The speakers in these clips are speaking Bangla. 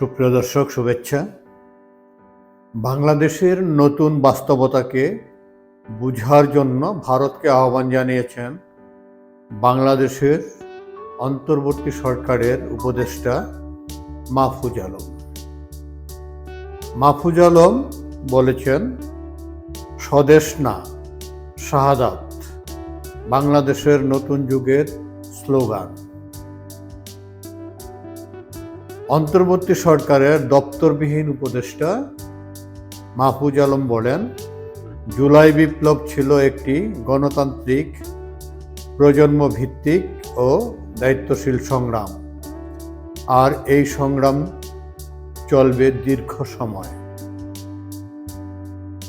সুপ্রিয় দর্শক, শুভেচ্ছা। বাংলাদেশের নতুন বাস্তবতাকে বুঝার জন্য ভারতকে আহ্বান জানিয়েছেন বাংলাদেশের অন্তর্বর্তী সরকারের উপদেষ্টা মাহফুজ আলম। মাহফুজ আলম বলেছেন, স্বদেশ না, শাহাদাত, বাংলাদেশের নতুন যুগের স্লোগান। অন্তর্বর্তী সরকারের দপ্তরবিহীন উপদেষ্টা মাহফুজ আলম বলেন, জুলাই বিপ্লব ছিল একটি গণতান্ত্রিক প্রজন্ম ভিত্তিক ও দায়িত্বশীল সংগ্রাম। আর এই সংগ্রাম চলবে দীর্ঘ সময়।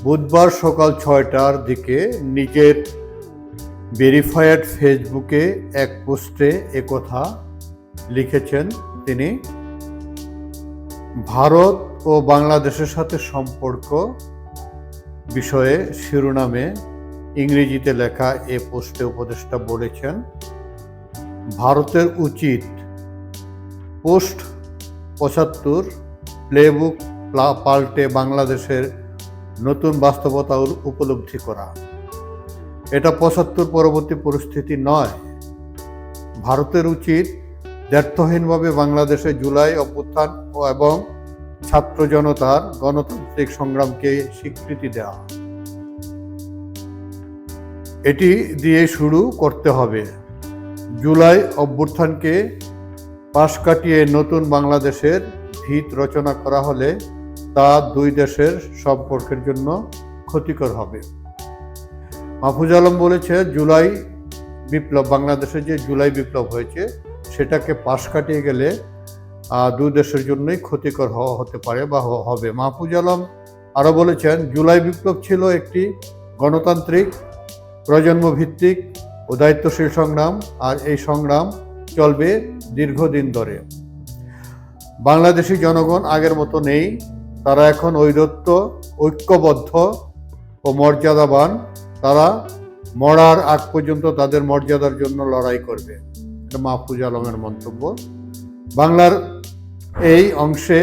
বুধবার সকাল ছয়টার দিকে নিজের ভেরিফায়েড ফেসবুকে এক পোস্টে একথা লিখেছেন তিনি। ভারত ও বাংলাদেশের সাথে সম্পর্ক বিষয়ে শিরোনামে ইংরেজিতে লেখা এ পোস্টে উপদেষ্টা বলেছেন, ভারতের উচিত পোস্ট পঁচাত্তর প্লেবুক পাল্টে বাংলাদেশের নতুন বাস্তবতা উপলব্ধি করা। এটা পঁচাত্তর পরবর্তী পরিস্থিতি নয়। ভারতের উচিত দ্ব্যর্থহীনভাবে বাংলাদেশে জুলাই অভ্যুত্থান এবং ছাত্র জনতার গণতান্ত্রিক সংগ্রামকে স্বীকৃতি দেওয়া। এটি দিয়ে শুরু করতে হবে। জুলাই অভ্যুত্থানকে পাশ কাটিয়ে নতুন বাংলাদেশের ভিত রচনা করা হলে তা দুই দেশের সম্পর্কের জন্য ক্ষতিকর হবে। মাহফুজ আলম বলেছে, জুলাই বিপ্লব, বাংলাদেশে যে জুলাই বিপ্লব হয়েছে সেটাকে পাশ কাটিয়ে গেলে দুই দেশের জন্যই ক্ষতিকর হওয়া হতে পারে বা হবে। মাহফুজ আলম আরও বলেছেন, জুলাই বিপ্লব ছিল একটি গণতান্ত্রিক প্রজন্ম ভিত্তিক ও দায়িত্বশীল সংগ্রাম, আর এই সংগ্রাম চলবে দীর্ঘদিন ধরে। বাংলাদেশি জনগণ আগের মতো নেই। তারা এখন ঐদত্ত ঐক্যবদ্ধ ও মর্যাদাবান। তারা মরার আগ পর্যন্ত তাদের মর্যাদার জন্য লড়াই করবে। মাহফুজ আলমের মন্তব্য। বাংলার এই অংশে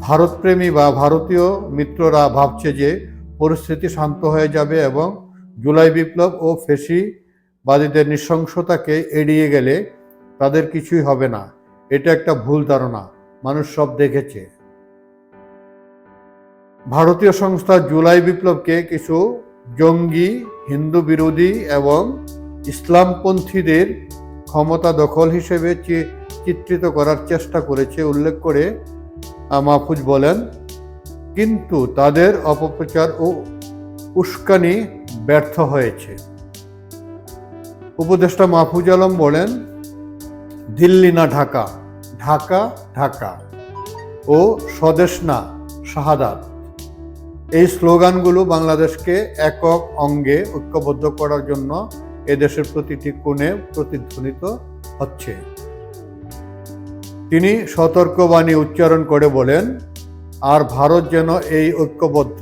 ভারতপ্রেমী বা ভারতীয় মিত্ররা ভাবছে যে পরিস্থিতি শান্ত হয়ে যাবে এবং জুলাই বিপ্লব ও ফেসিবাদীদের নৃশংসতাকে এড়িয়ে গেলে তাদের কিছুই হবে না। এটা একটা ভুল ধারণা, মানুষ সব দেখেছে। ভারতীয় সংস্থা জুলাই বিপ্লবকে কিছু জঙ্গি, হিন্দু বিরোধী এবং ইসলামপন্থীদের ক্ষমতা দখল হিসেবে চিত্রিত করার চেষ্টা করেছে, উল্লেখ করে মাহফুজ বলেন, কিন্তু তাদের অপপ্রচার ও উস্কানি ব্যর্থ হয়েছে। উপদেষ্টা মাহফুজ আলম বলেন, দিল্লি না ঢাকা ঢাকা ঢাকা ও স্বদেশ না, শাহাদাত। এই স্লোগানগুলো বাংলাদেশকে একক অঙ্গে ঐক্যবদ্ধ করার জন্য এদেশের প্রতিটি কোণে প্রতিধ্বনিত হচ্ছে। তিনি সতর্কবাণী উচ্চারণ করে বলেন, আর ভারত যেন এই ঐক্যবদ্ধ,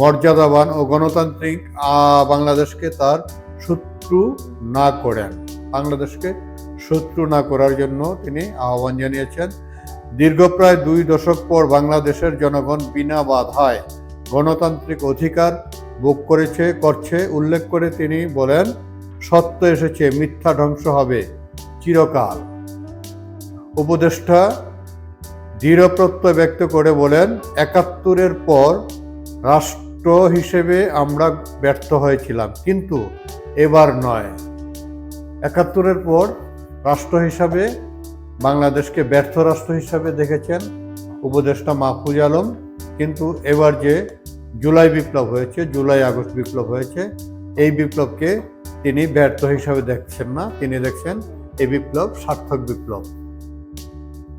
মর্যাদাবান ও গণতান্ত্রিক বাংলাদেশকে তার শত্রু না করেন। বাংলাদেশকে শত্রু না করার জন্য তিনি আহ্বান জানিয়েছেন। দীর্ঘ প্রায় দুই দশক পর বাংলাদেশের জনগণ বিনা বাধায় গণতান্ত্রিক অধিকার ভোগ করেছে, করছে, উল্লেখ করে তিনি বলেন সত্য এসেছে, মিথ্যা ধ্বংস হবে, চিরকাল। উপদেষ্টা দৃঢ় প্রত্যয় ব্যক্ত করে বলেন, একাত্তরের পর রাষ্ট্র হিসেবে আমরা ব্যর্থ হয়েছিলাম, কিন্তু এবার নয়। একাত্তরের পর রাষ্ট্র হিসাবে, বাংলাদেশকে ব্যর্থ রাষ্ট্র হিসাবে দেখেছেন উপদেষ্টা মাহফুজ আলম, কিন্তু এবার যে জুলাই বিপ্লব হয়েছে, জুলাই আগস্ট বিপ্লব হয়েছে, এই বিপ্লবকে তিনি ব্যর্থ হিসাবে দেখছেন না। তিনি দেখছেন এই বিপ্লব সার্থক বিপ্লব।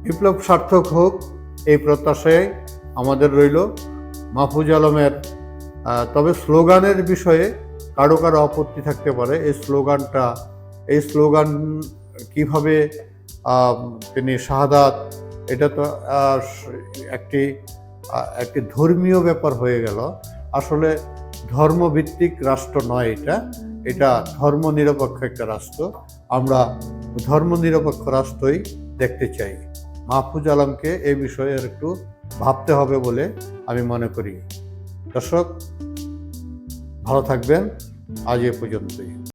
বিপ্লব সার্থক হোক, এই প্রত্যাশায় আমাদের রইল মাহফুজ আলমের তবে স্লোগানের বিষয়ে কারও কারও আপত্তি থাকতে পারে। এই স্লোগানটা, এই স্লোগান কীভাবে তিনি শাহাদাত, এটা তো একটি একটি ধর্মীয় ব্যাপার হয়ে গেল। আসলে ধর্মভিত্তিক রাষ্ট্র নয় এটা। এটা ধর্মনিরপেক্ষ একটা রাষ্ট্র। আমরা ধর্মনিরপেক্ষ রাষ্ট্রই দেখতে চাই। মাহফুজ আলমকে এ বিষয়ে একটু ভাবতে হবে বলে আমি মনে করি। দর্শক, ভালো থাকবেন। আজ এ পর্যন্তই।